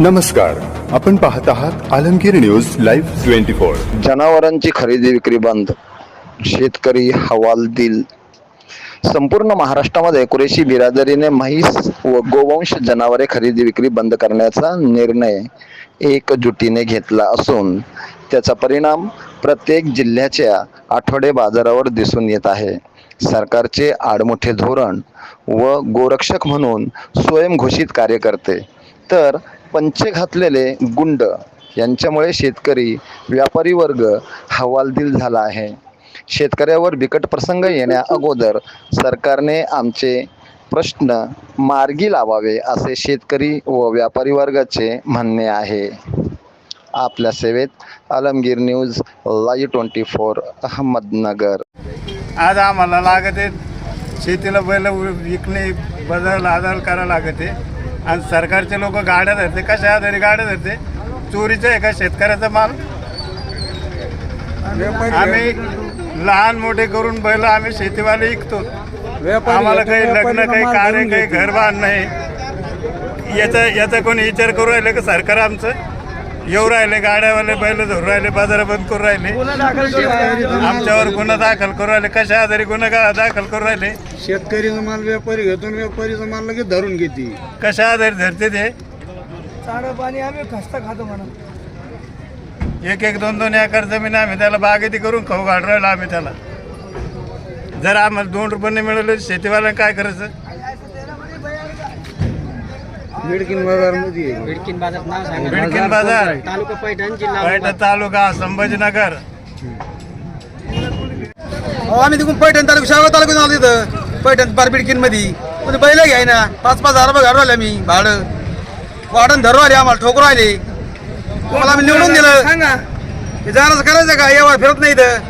नमस्कार. आपण पाहत आहात Alamgir news live twenty four. जनावरांची खरेदी विक्री बंद. शेतकरी हवालदिल संपूर्ण महाराष्ट्रामध्ये कुरेशी बिरादरीने म्हैस व गोवंश जनावरे खरेदी विक्री बंद करण्याचा निर्णय एकजुटीने घेतला असून त्याचा परिणाम प्रत्येक जिल्ह्याच्या आठवडे बाजारावर दिसून येत आहे. सरकारचे आडमुठे धोरण व गोरक्षक म्हणून स्वयंघोषित कार्यकर्ते. तर पंचे घातलेले गुंड यांच्यामुळे शेतकरी व्यापारी वर्ग हवालदिल झाला आहे. शेतकऱ्यावर बिकट प्रसंग येण्या अगोदर सरकारने आमचे प्रश्न मार्गी लावावे असे शेतकरी व व्यापारी वर्गाचे म्हणणे आहे. आपल्या सेवेत Alamgir news live twenty four Ahmednagar. आज आम्हाला लागत आहे शेतीला बैल विकणे बदल आदल करायला लागत. आहे आणि सरकारचे लोक गाड्या धरते कशा आधारे गाड्या धरते? चोरीचं आहे का शेतकऱ्याचा माल? आम्ही लहान मोठे करून बैल आम्ही शेतीवाले विकतो. आम्हाला काही लग्न काही कार्य काही घर बांधणं आहे याचा याचा कोणी विचार करू राहिले का सरकार आमचं? येऊ राहिले गाड्यावाले बैल धरून राहिले बाजार बंद करू राहिले. आमच्यावर गुन्हा दाखल करू राहिले. कशा आधारे गुन्हा गा- दाखल करू राहिले? शेतकरीचा माल व्यापारी घेतो आणि व्यापारीचा माल लगेच धरून घेते. कशा आधारे धरते ते? चारा पाणी आम्ही खस्ता खातो म्हणा एक एक दोन दोन एकर जमीन आम्ही त्याला बागेती करून खाऊ घाल राहिलो आम्ही त्याला. जर आम्हाला दोन रुपये नाही मिळाले शेतीवाल्याला काय करायचं? मिडकिन बाजारमध्ये बिडकीन बाजार नाव सांगा. बिडकीन बाजार तालुका पैठण जिल्हा पैठण तालुका संभाजीनगर. आम्ही तिकडून पैठण तालुका शाळा तालुक्यात आलो तिथं. पैठण पार बिडकिनमध्ये म्हणजे बैल घ्याय ना. पाच पाच हजार रुपये घालू राहिले आम्ही. भाडं. वाढण धरू आले आम्हाला ठोकरू आले तुम्हाला आम्ही निवडून दिलं. सांगा. हे जाणं करायचं का? यावर फिरत नाही इथं.